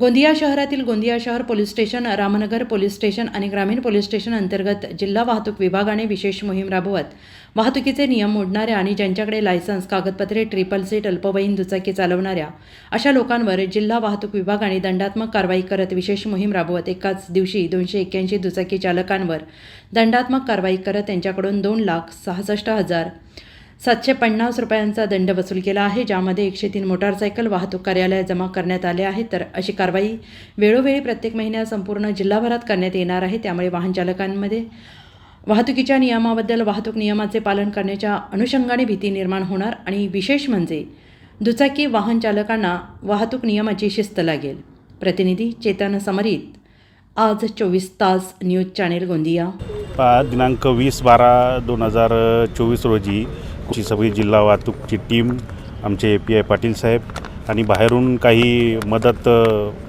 गोंदिया शहरातील गोंदिया शहर police station Ramnagar police station आणि ग्रामीण पोलीस स्टेशन अंतर्गत जिल्हा वाहतूक विभागाने विशेष मोहीम राबवत वाहतुकीचे नियम मोडणाऱ्या आणि ज्यांच्याकडे लायसन्स कागदपत्रे ट्रिपल सीट अल्पवयीन दुचाकी चालवणाऱ्या अशा लोकांवर जिल्हा वाहतूक विभागाने दंडात्मक कारवाई करत विशेष मोहीम राबवत एकाच दिवशी दोनशे एक्क्याऐंशी दुचाकी चालकांवर दंडात्मक कारवाई करत त्यांच्याकडून दोन लाख सहासष्ट हजार सातशे पन्नास रुपयांचा दंड वसूल केला आहे ज्यामध्ये एकशे तीन मोटारसायकल वाहतूक कार्यालयात जमा करण्यात आले आहे तर अशी कारवाई वेळोवेळी प्रत्येक महिन्यात संपूर्ण जिल्हाभरात करण्यात येणार आहे. त्यामुळे वाहनचालकांमध्ये वाहतुकीच्या नियमाबद्दल वाहतूक नियमाचे पालन करण्याच्या अनुषंगाने भीती निर्माण होणार आणि विशेष म्हणजे दुचाकी वाहन चालकांना वाहतूक नियमाची शिस्त लागेल. प्रतिनिधी चेतन समरीत आज चोवीस तास न्यूज चॅनेल गोंदिया. दिनांक वीस बारा दोन हजार चोवीस रोजी आमची सगळी जिल्हा वाहतूकची टीम आमचे ए पी आय पाटील साहेब आणि बाहेरून काही मदत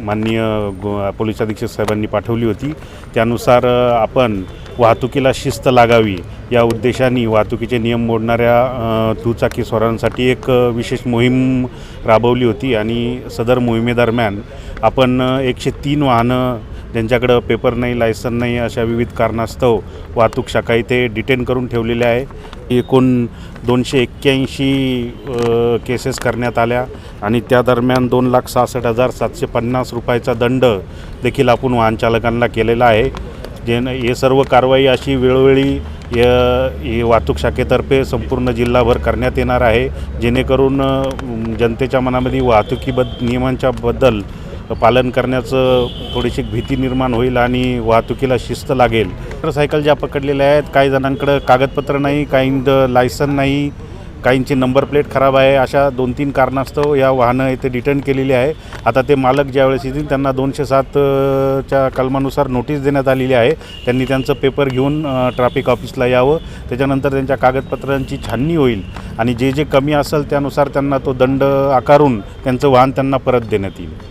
माननीय गो पोलीस अधीक्षक साहेबांनी पाठवली होती. त्यानुसार आपण वाहतुकीला शिस्त लागावी. या उद्देशाने वाहतुकीचे नियम मोडणाऱ्या दुचाकी स्वारांसाठी एक विशेष मोहीम राबवली होती आणि सदर मोहिमेदरम्यान आपण एकशे तीन वाहनं ज्यांच्याकडं पेपर नाही लायसन नाही अशा विविध कारणास्तव वाहतूक शाखा इथे डिटेन करून ठेवलेल्या आहे. एकूण दोनशे एक्क्याऐंशी केसेस करण्यात आल्या आणि त्या दरम्यान दोन लाख सहासष्ट हजार सातशे पन्नास रुपयाचा दंड देखील आपण वाहन चालकांना केलेला आहे. जे हे सर्व कारवाई अशी वेळोवेळी य- वाहतूक शाखेतर्फे संपूर्ण जिल्हाभर करण्यात येणार आहे. जेणेकरून जनतेच्या मनामध्ये वाहतुकीबद्द नियमांच्या बद्दल पालन करण्याचं थोडीशी भीती निर्माण होईल आणि वाहतुकीला शिस्त लागेल. मोटरसायकल ज्या पकडलेल्या आहेत काही जणांकडं कागदपत्र नाही काहींचं लायसन नाही काहींची नंबर प्लेट खराब आहे अशा दोन तीन कारणास्तव या वाहनं इथे रिटर्न केलेली आहे. आता ते मालक ज्यावेळेस येतील त्यांना दोनशे सातच्या कलमानुसार नोटीस देण्यात आलेली आहे. त्यांनी त्यांचं पेपर घेऊन ट्राफिक ट्रॅफिक ऑफिसला यावं. त्याच्यानंतर त्यांच्या कागदपत्रांची छाननी होईल आणि जे जे कमी असेल त्यानुसार त्यांना तो दंड आकारून त्यांचं वाहन त्यांना परत देण्यात येईल.